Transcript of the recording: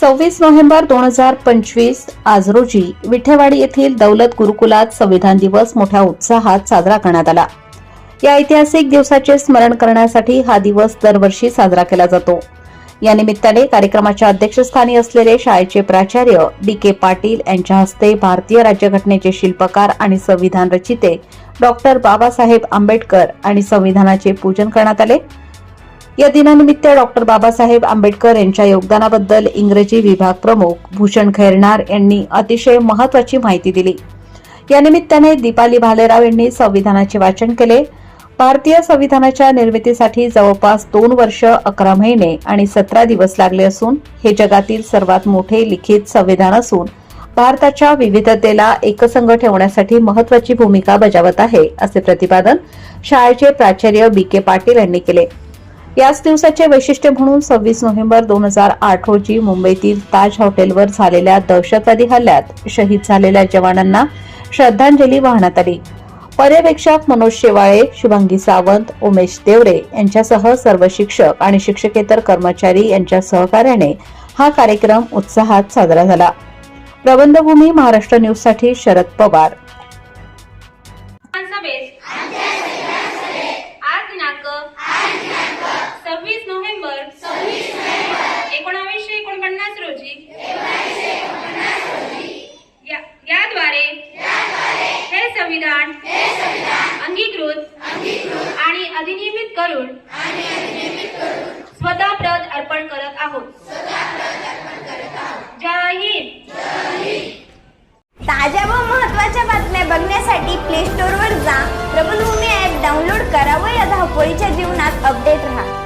सव्वीस नोव्हेंबर दोन हजार पंचवीस आज रोजी विठेवाडी येथील दौलत गुरुकुलात संविधान दिवस मोठ्या उत्साहात साजरा करण्यात आला. या ऐतिहासिक दिवसाचे स्मरण करण्यासाठी हा दिवस दरवर्षी साजरा केला जातो. या निमित्ताने कार्यक्रमाच्या अध्यक्षस्थानी असलेले शाळेचे प्राचार्य डी के पाटील यांच्या हस्ते भारतीय राज्यघटनेचे शिल्पकार आणि संविधान रचिते डॉक्टर बाबासाहेब आंबेडकर आणि संविधानाचे पूजन करण्यात आले. या दिनानिमित्त डॉक्टर बाबासाहेब आंबेडकर यांच्या योगदानाबद्दल इंग्रजी विभाग प्रमुख भूषण खैरनार यांनी अतिशय महत्वाची माहिती दिली. या निमित्ताने दीपाली भालेराव यांनी संविधानाचे वाचन केले. भारतीय संविधानाच्या निर्मितीसाठी जवळपास दोन वर्ष अकरा महिने आणि सतरा दिवस लागले असून हे जगातील सर्वात मोठे लिखित संविधान असून भारताच्या विविधतेला एकसंघ ठेवण्यासाठी महत्वाची भूमिका बजावत आहे असे प्रतिपादन शाळेचे प्राचार्य बी के पाटील यांनी केले. याच दिवसाचे वैशिष्ट्य म्हणून सव्वीस नोव्हेंबर दोन हजार आठ रोजी मुंबईतील ताज हॉटेलवर झालेल्या दहशतवादी हल्ल्यात शहीद झालेल्या जवानांना श्रद्धांजली वाहण्यात आली. पर्यवेक्षक मनोज शेवाळे शुभांगी सावंत उमेश देवरे यांच्यासह सर्व शिक्षक आणि शिक्षकेतर कर्मचारी यांच्या सहकार्याने हा कार्यक्रम उत्साहात साजरा झाला. प्रबंधभूमी महाराष्ट्र न्यूजसाठी शरद पवार. विधानसभेत आज दिनांक सव्वीस नोव्हेंबर. एकोणावीसशे एकोणपन्नास रोजी. या- याद्वारे हे संविधान अंगीकृत आणि अधिनियमित करून स्वतः प्रत अर्पण करत आहोत. जय हिंद. ताज्या व महत्त्वाच्या बातम्या बघण्यासाठी प्ले स्टोअरवर जा. प्रबलभूमी ॲप डाउनलोड करा व या धावपळीच्या जीवनात अपडेट राहा.